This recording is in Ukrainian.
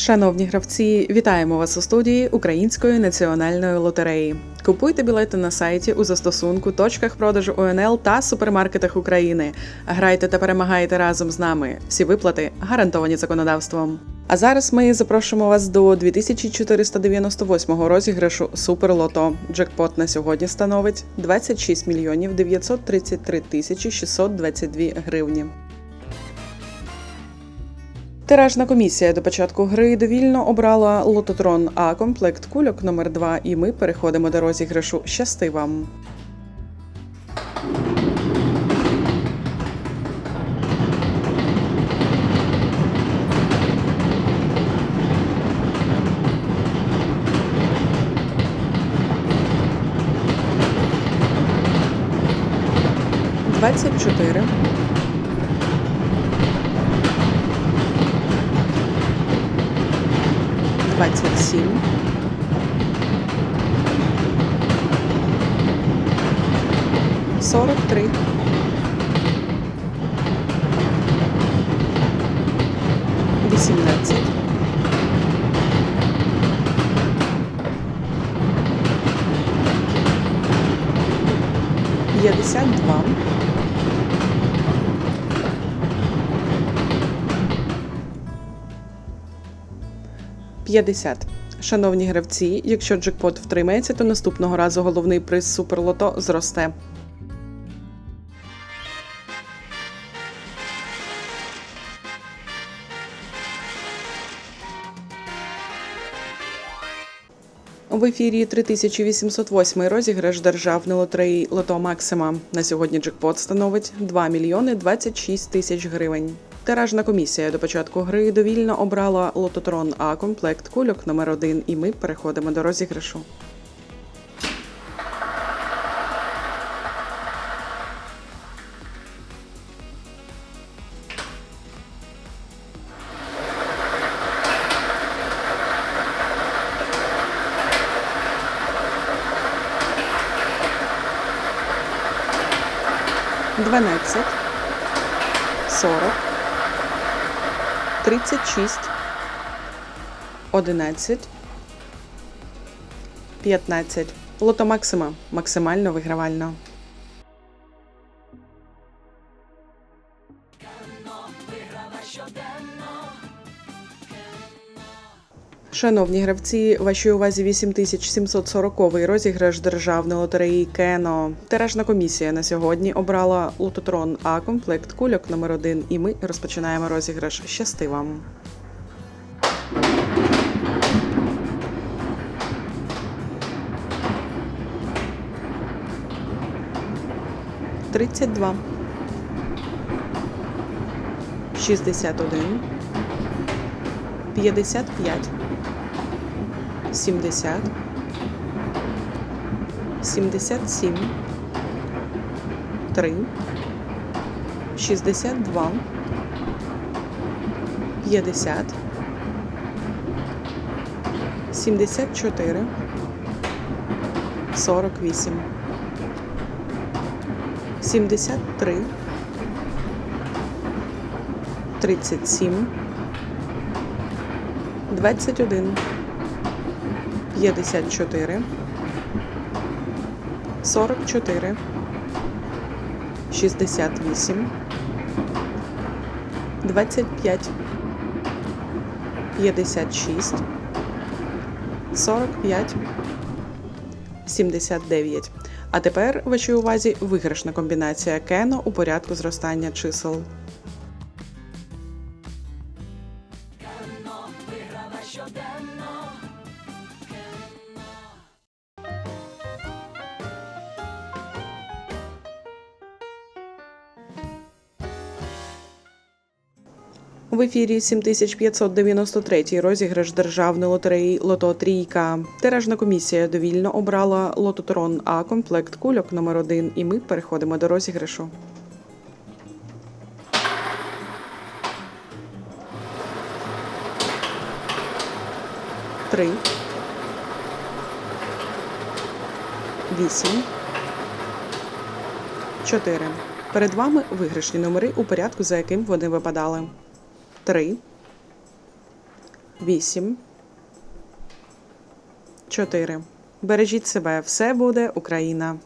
Шановні гравці, вітаємо вас у студії Української національної лотереї. Купуйте білети на сайті у застосунку, точках продажу ОНЛ та супермаркетах України. Грайте та перемагайте разом з нами. Всі виплати гарантовані законодавством. А зараз ми запрошуємо вас до 2498 розіграшу Суперлото. Джекпот на сьогодні становить 26 мільйонів 933 тисячі 622 гривні. Тиражна комісія до початку гри довільно обрала лототрон А комплект кульок номер 2 і ми переходимо до розіграшу. Щасти вам! Двадцять чотири. Двадцять сім. Сорок три. Вісімнадцять. П'ятдесят два. П'ятдесят. Шановні гравці, якщо джекпот втримається, то наступного разу головний приз Суперлото зросте. В ефірі 3808 розіграш державної лотереї Лото Максима. На сьогодні джекпот становить 2 мільйони 26 тисяч гривень. Тиражна комісія до початку гри довільно обрала лототрон А комплект кульок номер 1 і ми переходимо до розіграшу. Дванадцять, сорок, тридцять шість, одинадцять, п'ятнадцять. Лото Максима максимально вигравально. Шановні гравці, вашій увазі 8740 розіграш державної лотереї Кено. Тиражна комісія на сьогодні обрала лототрон А комплект кульок номер 1 і ми розпочинаємо розіграш. Щасти вам! Тридцять два. Шістдесят один. П'ятдесят п'ять. 70, 77, 3, 62, 50, 74, 48, 73, 37, 21, 54, 44, 68, 25, 56, 45, 79. А тепер вашій увазі виграшна комбінація кено у порядку зростання чисел. В ефірі 7593 розіграш державної лотереї Лото Трійка. Тиражна комісія довільно обрала лототрон А комплект кульок номер 1 і ми переходимо до розіграшу. Три. Вісім. Чотири. Перед вами виграшні номери у порядку, за яким вони випадали. 3, 8, 4. Бережіть себе, все буде Україна!